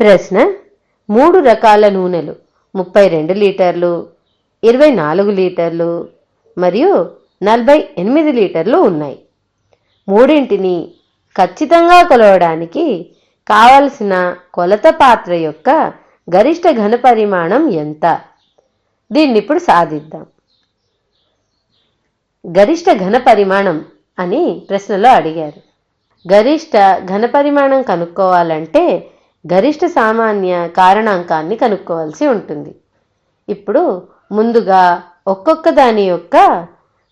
ప్రశ్న మూడు రకాల నూనెలు ముప్పై రెండు లీటర్లు ఇరవై నాలుగు లీటర్లు మరియు నలభై ఎనిమిది లీటర్లు ఉన్నాయి. మూడింటిని ఖచ్చితంగా కొలవడానికి కావలసిన కొలత పాత్ర యొక్క గరిష్ట ఘన పరిమాణం ఎంత? దీన్ని ఇప్పుడు సాధిద్దాం. గరిష్ట ఘన పరిమాణం అని ప్రశ్నలో అడిగారు. గరిష్ట ఘన పరిమాణం కనుక్కోవాలంటే గరిష్ట సామాన్య కారణాంకాన్ని కనుక్కోవాల్సి ఉంటుంది. ఇప్పుడు ముందుగా ఒక్కొక్క దాని యొక్క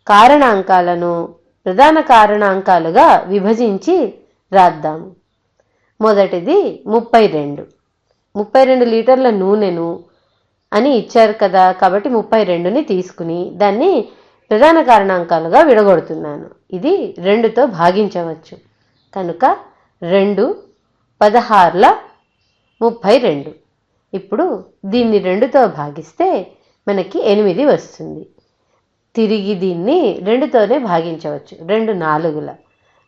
కారణాంకాలను ప్రధాన కారణాంకాలుగా విభజించి రాద్దాము మొదటిది ముప్పై రెండు. ముప్పై రెండు లీటర్ల నూనెను అని ఇచ్చారు కదా కాబట్టి ముప్పై రెండుని తీసుకుని దాన్ని ప్రధాన కారణాంకాలుగా విడగొడుతున్నాను. ఇది రెండుతో భాగించవచ్చు. కనుక రెండు పదహారుల ముప్పై రెండు. ఇప్పుడు దీన్ని రెండుతో భాగిస్తే మనకి ఎనిమిది వస్తుంది. తిరిగి దీన్ని రెండుతోనే భాగించవచ్చు. రెండు నాలుగుల.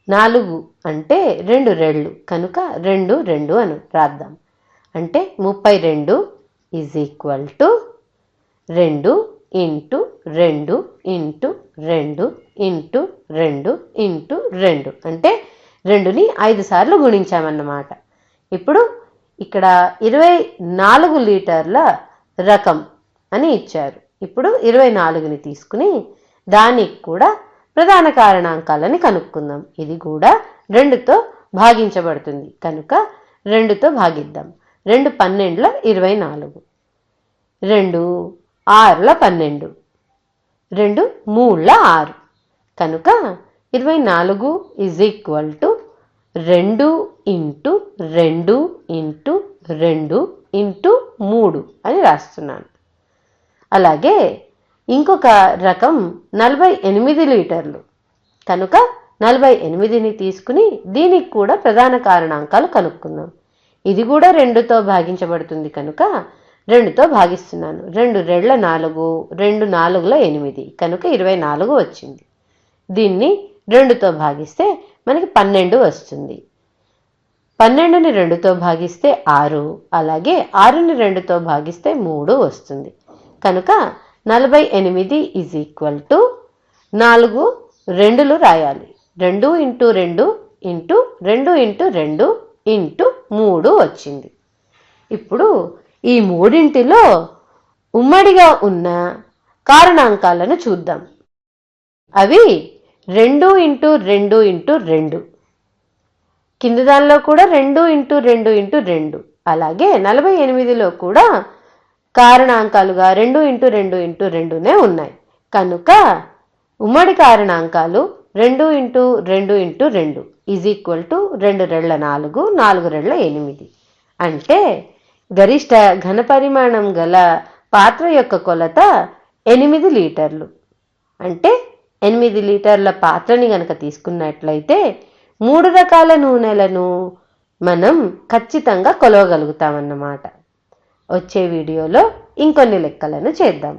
నాలుగు అంటే రెండు రెళ్ళు కనుక రెండు రెండు అని రాద్దాం. అంటే ముప్పై రెండు ఈజ్ ఈక్వల్ టు రెండు ఇంటూ రెండు ఇంటూ రెండు ఇంటూ రెండు ఇంటూ రెండు. అంటే రెండుని ఐదు సార్లు గుణించామన్నమాట. ఇప్పుడు ఇక్కడ ఇరవై నాలుగు లీటర్ల రకం అని ఇచ్చారు. ఇప్పుడు ఇరవై నాలుగుని తీసుకుని దానికి కూడా ప్రధాన కారణాంకాలని కనుక్కుందాం. ఇది కూడా రెండుతో భాగించబడుతుంది. కనుక రెండుతో భాగిద్దాం. రెండు పన్నెండుల ఇరవై నాలుగు. రెండు ఆరుల పన్నెండు. రెండు మూడుల ఆరు. కనుక ఇరవై నాలుగు ఈజ్ ఈక్వల్ టు రెండు ఇంటూ రెండు ఇంటూ రెండు ఇంటూ మూడు అని రాస్తున్నాను. అలాగే ఇంకొక రకం నలభై ఎనిమిది లీటర్లు. కనుక నలభై ఎనిమిదిని తీసుకుని దీనికి కూడా ప్రధాన కారణాంకాలు కనుక్కుందాం. ఇది కూడా రెండుతో భాగించబడుతుంది కనుక రెండుతో భాగిస్తున్నాను. రెండు రెళ్ళ నాలుగు రెండు నాలుగుల ఎనిమిది. కనుక ఇరవై నాలుగు వచ్చింది. దీన్ని రెండుతో భాగిస్తే మనకి పన్నెండు వస్తుంది. పన్నెండుని రెండుతో భాగిస్తే ఆరు అలాగే ఆరుని రెండుతో భాగిస్తే మూడు వస్తుంది. కనుక నలభై ఎనిమిది ఈజ్ ఈక్వల్ టు నాలుగు రెండులు రాయాలి. రెండు ఇంటూ రెండు ఇంటూ రెండు ఇంటూ రెండు ఇంటూ మూడు వచ్చింది. ఇప్పుడు ఈ మూడింటిలో ఉమ్మడిగా ఉన్న కారణాంకాలను చూద్దాం. అవి రెండు ఇంటూ రెండు ఇంటూ రెండు కింది దానిలో కూడా రెండు ఇంటూ రెండు ఇంటూ రెండు. అలాగే నలభై ఎనిమిదిలో కూడా కారణాంకాలుగా రెండు ఇంటూ రెండు ఇంటూ రెండునే ఉన్నాయి. కనుక ఉమ్మడి కారణాంకాలు రెండు ఇంటూ రెండు ఇంటూ రెండు ఈజ్ ఈక్వల్ టు రెండు రెళ్ళ నాలుగు నాలుగు రెళ్ళ ఎనిమిది. అంటే గరిష్ట ఘన పరిమాణం గల పాత్ర యొక్క కొలత ఎనిమిది లీటర్లు. అంటే ఎనిమిది లీటర్ల పాత్రని గనక తీసుకున్నట్లయితే మూడు రకాల నూనెలను మనం ఖచ్చితంగా కొలవగలుగుతామన్నమాట. వచ్చే వీడియోలో ఇంకొన్ని లెక్కలను చేద్దాం.